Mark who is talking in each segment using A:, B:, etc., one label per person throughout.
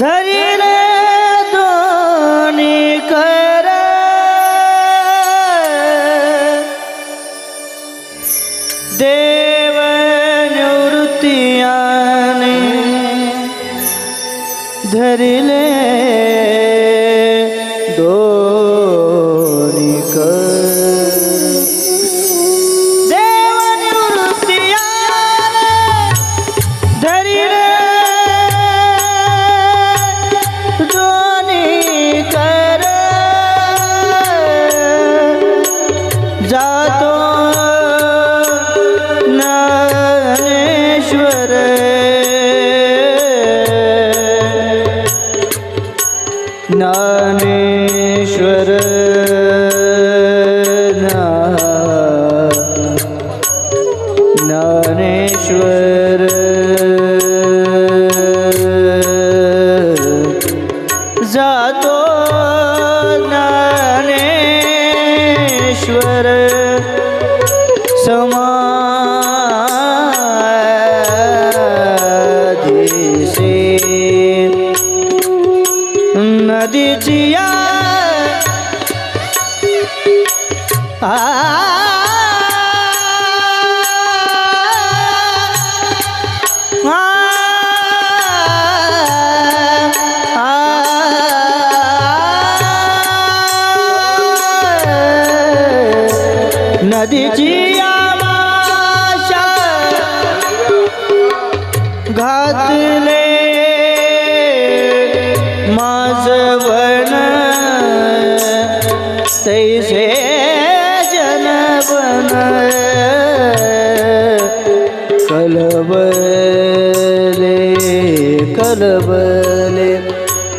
A: धरिले दोन्ही कर। देव निवृत्तियाने धरिले ज्ञानेश्वर ज्ञानेश्वर जातो ज्ञानेश्वर 啊 कलबले कलबले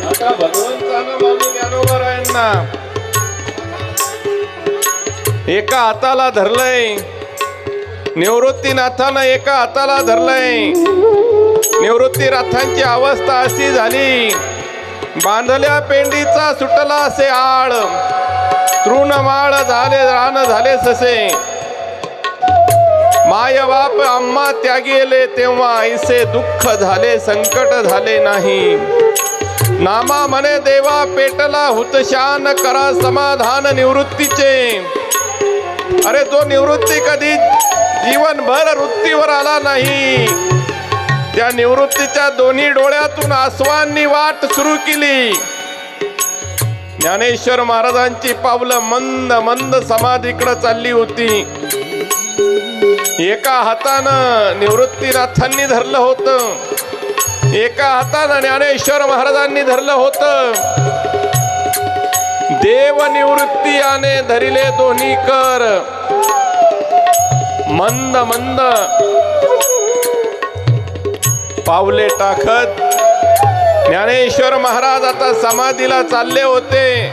B: आता भगवंतानं ज्ञानोबरायांना एका हाताला धरलंय. निवृत्तीनाथानं एका हाताला धरलंय. निवृत्तीनाथांची अवस्था अशी झाली. बांधल्या पेंडीचा सुटला असे आळ तृणमाळ झाले रान झाले ससे. माय बाप त्यागी गेले तेव्हा ऐसे दुःख झाले संकट झाले नाही. नामा म्हणे देवा पेटला हुतशान करा समाधान निवृत्तीचे. अरे तो निवृत्ती कधी जीवनभर वृत्तीवर आला नाही. त्या निवृत्तीच्या दोन्ही डोळ्यातून आसवांनी वाट सुरू केली. ज्ञानेश्वर महाराजांची पावलं मंद मंद समाधीकडे चालली होती. एका हातानं निवृत्तीनाथांनी धरलं होतं. एका हातानं ज्ञानेश्वर महाराजांनी धरलं होतं. देव निवृत्ती आने धरिले दोन्ही कर. मंद मंद. पावले टाकत ज्ञानेश्वर महाराज आता समाधीला चालले होते.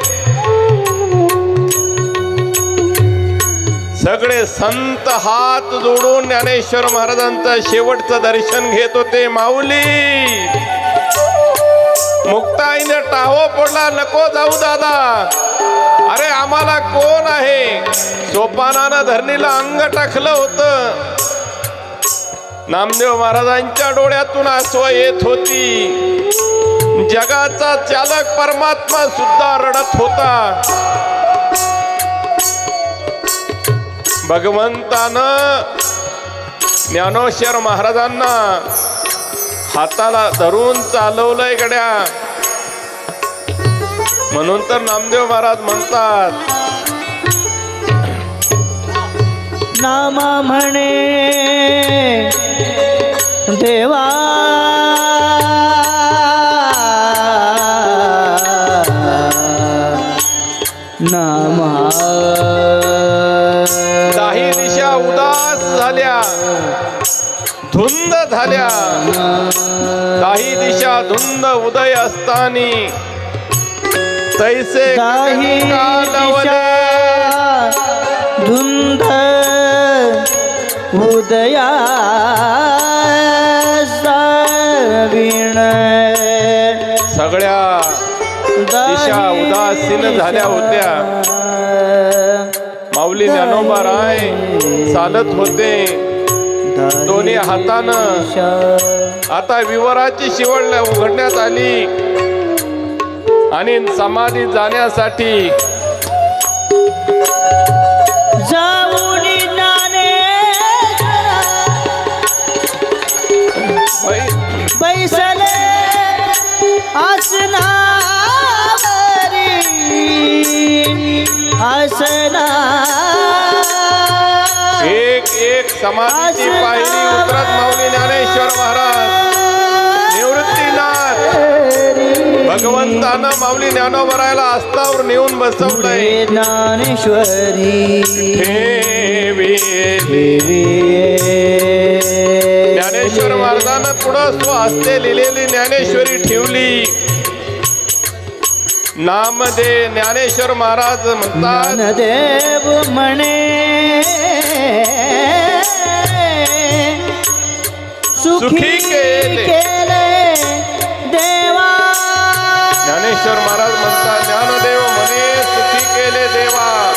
B: सगळे संत हात जोडून ज्ञानेश्वर महाराजांचं शेवटचं दर्शन घेत होते माऊली. मुक्ताईने टाहो पडला नको जाऊ दादा. अरे आम्हाला कोण आहे? सोपानानं धरणीला अंग टाकलं होतं. नामदेव महाराजांच्या डोळ्यातून आसव येत होती. जगाचा चालक परमात्मा सुद्धा रडत होता. भगवंतानं ज्ञानोश्वर महाराजांना हाताला धरून चालवलंय गड्या. म्हणून तर नामदेव महाराज म्हणतात
A: नामा म्हणे देवा. नामा
B: धुंद झाल्या. काही दिशा धुंद उदय असतानी तैसे
A: काही धुंद उदया साविण
B: सगळ्या दिशा उदासीन झाल्या होत्या. माऊली ज्ञानोबा राय चालत होते. दोन्ही हातानं. आता विवराची शिवण उघडण्यात आली. आणि समाधी जाण्यासाठी
A: आसना
B: समाधीची पायरी उतरत माऊली ज्ञानेश्वर महाराज. निवृत्तीनाथ भगवंतानं माऊली ज्ञानोबरायला आस्तावर नेऊन बसवलंय.
A: ज्ञानेश्वरी. देवी
B: ज्ञानेश्वर महाराजानं पुढं स्वहस्ते लिहिलेली ज्ञानेश्वरी ठेवली. नाम दे ज्ञानेश्वर महाराज म्हणतात
A: ज्ञानदेव म्हणे
B: सुखी केले.
A: देवा.
B: ज्ञानेश्वर महाराज म्हणतात ज्ञानदेव म्हणे सुखी केले देवा.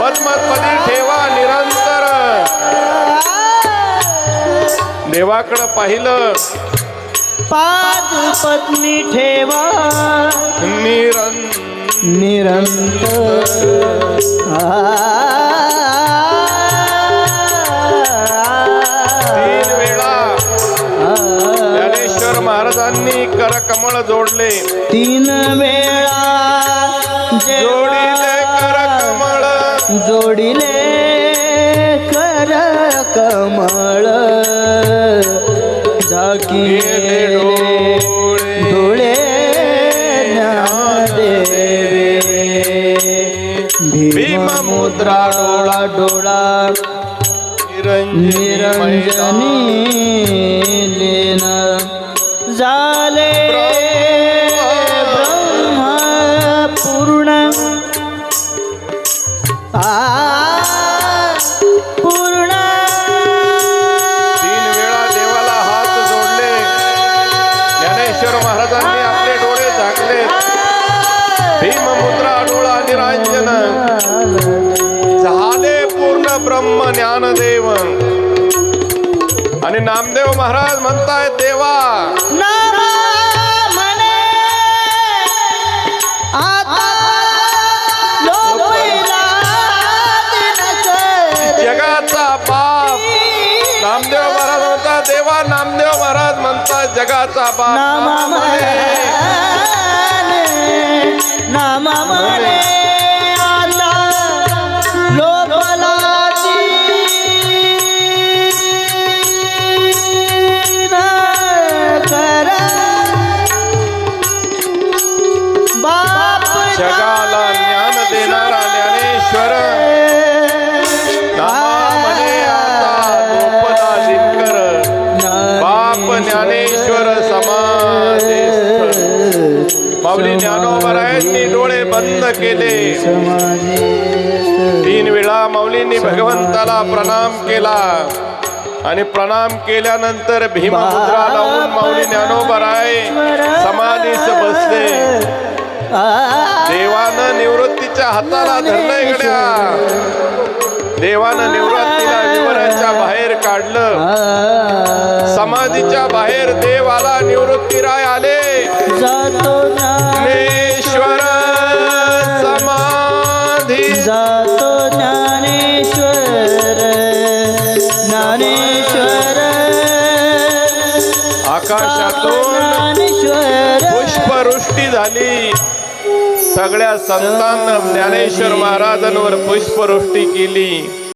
B: पद्मपदी ठेवा निरंतर. देवाकडं पाहिलं.
A: पाद पत्नी ठेवा.
B: निरंतर.
A: निरंतर.
B: करकमळ जोडले.
A: तीन वेळा
B: जोडिले करकमळ
A: जोडिले कर कमळ. झाकी
B: डोळे
A: भीम मुद्रा डोळा डोळा
B: निरंजनी
A: लीन. झाले
B: नामदेव महाराज म्हणताय देवा. जगाचा बाप. नामदेव महाराज म्हणतात देवा. नामदेव महाराज म्हणतात जगाचा बाप.
A: नामा
B: नाम माऊली ज्ञानोबरायांनी डोळे बंद केले. तीन वेळा माऊलींनी भगवंताला प्रणाम केला. आणि प्रणाम केल्यानंतर भीममुद्रा लावून माऊली ज्ञानोबराय समाधीस बसले. देवानं निवृत्तीच्या हाताला धरलंय गड्या. देवानं निवृत्तीला विवराच्या बाहेर काढलं. समाधीच्या बाहेर देव आला निवृत्तीराय आले.
A: जातो
B: ज्ञानेश्वर
A: जातो ज्ञानेश्वर ज्ञानेश्वर।
B: आकाशातून
A: ज्ञानेश्वर।
B: पुष्पवृष्टी झाली. सगळ्या संतांना ज्ञानेश्वर महाराजांवर पुष्पवृष्टी केली.